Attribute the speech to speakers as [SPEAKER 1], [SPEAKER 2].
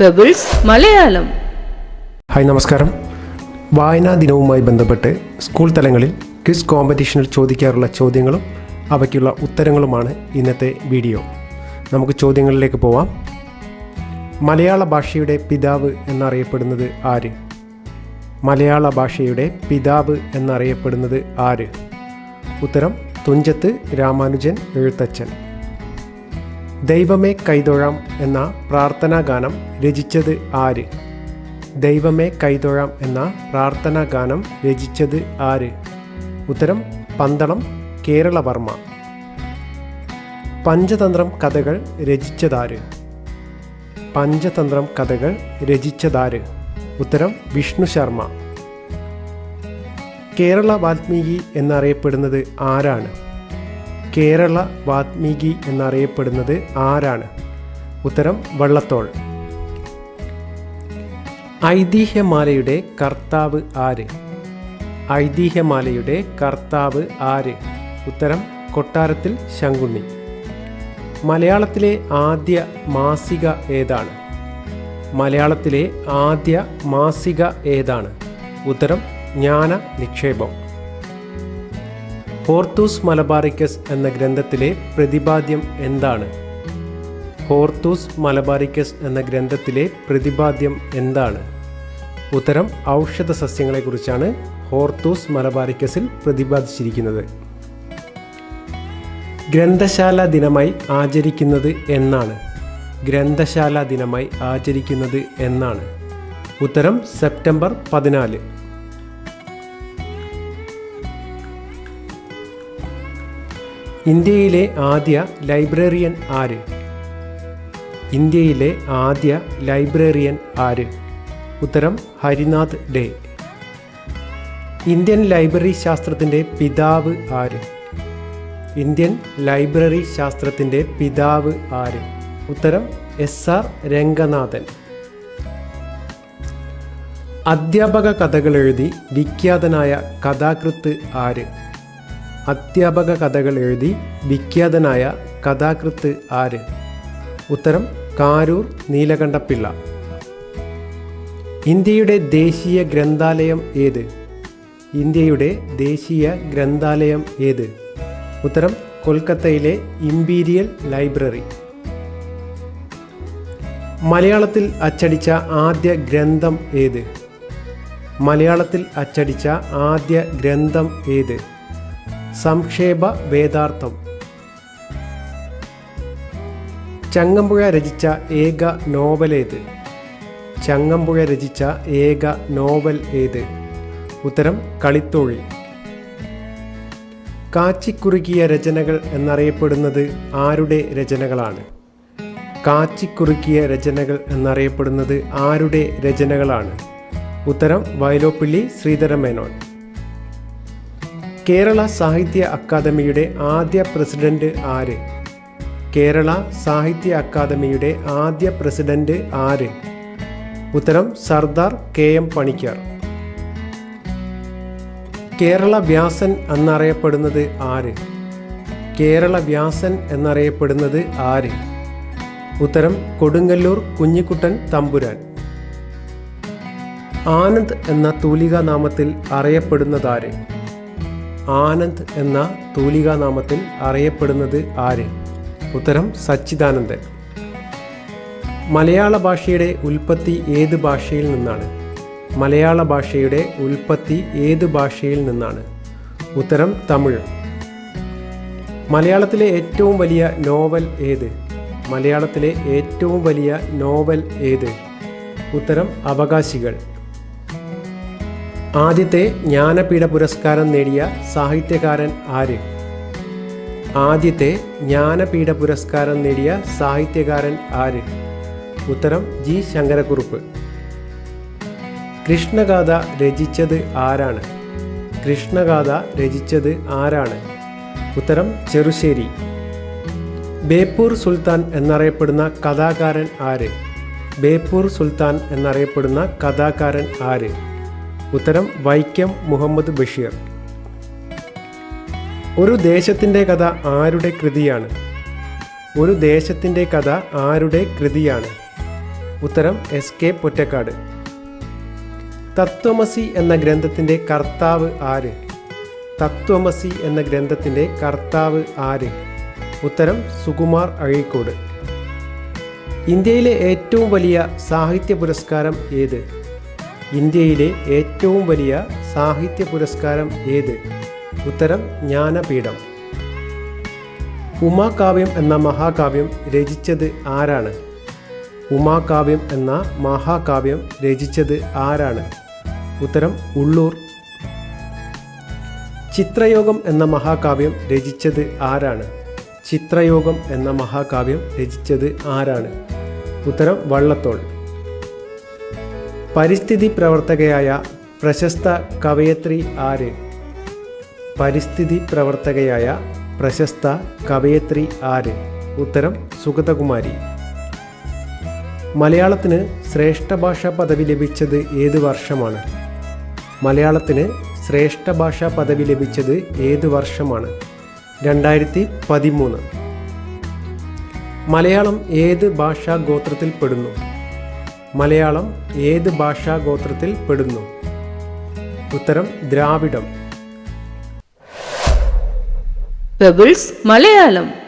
[SPEAKER 1] Pebbles Malayalam
[SPEAKER 2] hi നമസ്കാരം. വായനാ ദിനവുമായി ബന്ധപ്പെട്ട് സ്കൂൾ തലങ്ങളിൽ ക്വിസ് കോമ്പറ്റീഷനിൽ ചോദിക്കാറുള്ള ചോദ്യങ്ങളും അവയ്ക്കുള്ള ഉത്തരങ്ങളുമാണ് ഇന്നത്തെ വീഡിയോ. നമുക്ക് ചോദ്യങ്ങളിലേക്ക് പോവാം. മലയാള ഭാഷയുടെ പിതാവ് എന്നറിയപ്പെടുന്നത് ആര്? മലയാള ഭാഷയുടെ പിതാവ് എന്നറിയപ്പെടുന്നത് ആര്? ഉത്തരം തുഞ്ചത്ത് രാമാനുജൻ എഴുത്തച്ഛൻ. ദൈവമേ കൈതൊഴാം എന്ന പ്രാർത്ഥനാ ഗാനം രചിച്ചത് ആര്? ദൈവമേ കൈതൊഴാം എന്ന പ്രാർത്ഥനാ ഗാനം രചിച്ചത് ആര്? ഉത്തരം പന്തളം കേരളവർമ്മ. പഞ്ചതന്ത്രം കഥകൾ രചിച്ചതാര്? പഞ്ചതന്ത്രം കഥകൾ രചിച്ചതാര്? ഉത്തരം വിഷ്ണു ശർമ്മ. കേരള വാൽമീകി എന്നറിയപ്പെടുന്നത് ആരാണ്? കേരള വാത്മീകി എന്നറിയപ്പെടുന്നത് ആരാണ്? ഉത്തരം വള്ളത്തോൾ. ഐതിഹ്യമാലയുടെ കർത്താവ് ആര്? ഐതിഹ്യമാലയുടെ കർത്താവ് ആര്? ഉത്തരം കൊട്ടാരത്തിൽ ശങ്കുണ്ണി. മലയാളത്തിലെ ആദ്യ മാസിക ഏതാണ്? മലയാളത്തിലെ ആദ്യ മാസിക ഏതാണ്? ഉത്തരം ജ്ഞാന നിക്ഷേപം ഹോർത്തൂസ് മലബാറിക്കസ് എന്ന ഗ്രന്ഥത്തിലെ പ്രതിപാദ്യം എന്താണ്? ഹോർത്തൂസ് മലബാറിക്കസ് എന്ന ഗ്രന്ഥത്തിലെ പ്രതിപാദ്യം എന്താണ്? ഉത്തരം ഔഷധ സസ്യങ്ങളെക്കുറിച്ചാണ് ഹോർത്തൂസ് മലബാറിക്കസിൽ പ്രതിപാദിച്ചിരിക്കുന്നത്. ഗ്രന്ഥശാല ദിനമായി ആചരിക്കുന്നത് എന്നാണ്. ഗ്രന്ഥശാല ദിനമായി ആചരിക്കുന്നത് എന്നാണ്. ഉത്തരം സെപ്റ്റംബർ പതിനാല്. ഇന്ത്യയിലെ ആദ്യ ലൈബ്രറിയൻ ആര്? ഇന്ത്യയിലെ ആദ്യ ലൈബ്രറിയൻ ആര്? ഉത്തരം ഹരിനാഥ് ഡേ. ഇന്ത്യൻ ലൈബ്രറി ശാസ്ത്രത്തിന്റെ പിതാവ് ആര്? ഇന്ത്യൻ ലൈബ്രറി ശാസ്ത്രത്തിന്റെ പിതാവ് ആര്? ഉത്തരം എസ് ആർ രംഗനാഥൻ. അധ്യാപക കഥകൾ എഴുതി വിഖ്യാതനായ കഥാകൃത്ത് ആര്? അധ്യാപക കഥകൾ എഴുതി വിഖ്യാതനായ കഥാകൃത്ത് ആര്? ഉത്തരം കാരൂർ നീലകണ്ഠപിള്ള ഇന്ത്യയുടെ ദേശീയ ഗ്രന്ഥാലയം ഏത്? ഇന്ത്യയുടെ ദേശീയ ഗ്രന്ഥാലയം ഏത്? ഉത്തരം കൊൽക്കത്തയിലെ ഇംപീരിയൽ ലൈബ്രറി. മലയാളത്തിൽ അച്ചടിച്ച ആദ്യ ഗ്രന്ഥം ഏത്? മലയാളത്തിൽ അച്ചടിച്ച ആദ്യ ഗ്രന്ഥം ഏത്? സംക്ഷേപ വേദാർത്ഥം. ചങ്ങമ്പുഴ രചിച്ച ഏക നോവൽ ഏത്? ചങ്ങമ്പുഴ രചിച്ച ഏക നോവൽ ഏത്? ഉത്തരം കളിത്തോഴി കാച്ചിക്കുറുക്കിയ രചനകൾ എന്നറിയപ്പെടുന്നത് ആരുടെ രചനകളാണ്? കാച്ചിക്കുറുക്കിയ രചനകൾ എന്നറിയപ്പെടുന്നത് ആരുടെ രചനകളാണ്? ഉത്തരം വയലോപ്പിള്ളി ശ്രീധരമേനോൻ. കേരള സാഹിത്യ അക്കാദമിയുടെ ആദ്യ പ്രസിഡന്റ് ആര്? കേരള സാഹിത്യ അക്കാദമിയുടെ ആദ്യ പ്രസിഡന്റ് ആര്? ഉത്തരം സർദാർ കെ എം പണിക്കർ. കേരള വ്യാസൻ എന്നറിയപ്പെടുന്നത് ആര്? കേരള വ്യാസൻ എന്നറിയപ്പെടുന്നത് ആര്? ഉത്തരം കൊടുങ്ങല്ലൂർ കുഞ്ഞിക്കുട്ടൻ തമ്പുരാൻ. ആനന്ദ് എന്ന തൂലികാ നാമത്തിൽ അറിയപ്പെടുന്നതാര്? ആനന്ദ് എന്ന തൂലികാ നാമത്തിൽ അറിയപ്പെടുന്നത് ആര്? ഉത്തരം സച്ചിദാനന്ദൻ. മലയാള ഭാഷയുടെ ഉൽപ്പത്തി ഏത് ഭാഷയിൽ നിന്നാണ്? മലയാള ഭാഷയുടെ ഉൽപ്പത്തി ഏത് ഭാഷയിൽ നിന്നാണ്? ഉത്തരം തമിഴ്. മലയാളത്തിലെ ഏറ്റവും വലിയ നോവൽ ഏത്? മലയാളത്തിലെ ഏറ്റവും വലിയ നോവൽ ഏത്? ഉത്തരം അവകാശികൾ. ആദ്യത്തെ ജ്ഞാനപീഠ പുരസ്കാരം നേടിയ സാഹിത്യകാരൻ ആര്? ആദ്യത്തെ ജ്ഞാനപീഠ പുരസ്കാരം നേടിയ സാഹിത്യകാരൻ ആര്? ഉത്തരം ജി ശങ്കരക്കുറുപ്പ്. കൃഷ്ണഗാഥ രചിച്ചത് ആരാണ്? കൃഷ്ണഗാഥ രചിച്ചത് ആരാണ്? ഉത്തരം ചെറുശ്ശേരി. ബേപ്പൂർ സുൽത്താൻ എന്നറിയപ്പെടുന്ന കഥാകാരൻ ആര്? ബേപ്പൂർ സുൽത്താൻ എന്നറിയപ്പെടുന്ന കഥാകാരൻ ആര്? ഉത്തരം വൈക്കം മുഹമ്മദ് ബഷീർ. ഒരു ദേശത്തിന്റെ കഥ ആരുടെ കൃതിയാണ്? ഒരു ദേശത്തിന്റെ കഥ ആരുടെ കൃതിയാണ്? ഉത്തരം എസ് കെ പൊറ്റക്കാട്. തത്വമസി എന്ന ഗ്രന്ഥത്തിന്റെ കർത്താവ് ആര്? തത്വമസി എന്ന ഗ്രന്ഥത്തിന്റെ കർത്താവ് ആര്? ഉത്തരം സുകുമാർ അഴീക്കോട്. ഇന്ത്യയിലെ ഏറ്റവും വലിയ സാഹിത്യ പുരസ്കാരം ഏത്? ഇന്ത്യയിലെ ഏറ്റവും വലിയ സാഹിത്യ പുരസ്കാരം ഏത്? ഉത്തരം ജ്ഞാനപീഠം. ഉമാകാവ്യം എന്ന മഹാകാവ്യം രചിച്ചത് ആരാണ്? ഉമാകാവ്യം എന്ന മഹാകാവ്യം രചിച്ചത് ആരാണ്? ഉത്തരം ഉള്ളൂർ. ചിത്രയോഗം എന്ന മഹാകാവ്യം രചിച്ചത് ആരാണ്? ചിത്രയോഗം എന്ന മഹാകാവ്യം രചിച്ചത് ആരാണ്? ഉത്തരം വള്ളത്തോൾ. പരിസ്ഥിതി പ്രവർത്തകയായ പ്രശസ്ത കവയത്രി ആര്? പരിസ്ഥിതി പ്രവർത്തകയായ പ്രശസ്ത കവയത്രി ആര്? ഉത്തരം സുഗതകുമാരി. മലയാളത്തിന് ശ്രേഷ്ഠ ഭാഷാ പദവി ലഭിച്ചത് ഏത് വർഷമാണ്? മലയാളത്തിന് ശ്രേഷ്ഠ ഭാഷാ പദവി ലഭിച്ചത് ഏത് വർഷമാണ്? രണ്ടായിരത്തി പതിമൂന്ന്. മലയാളം ഏത് ഭാഷാ ഗോത്രത്തിൽ പെടുന്നു? മലയാളം ഏത് ഭാഷാ ഗോത്രത്തിൽ പെടുന്നു? ഉത്തരം ദ്രാവിഡം.
[SPEAKER 1] മലയാളം.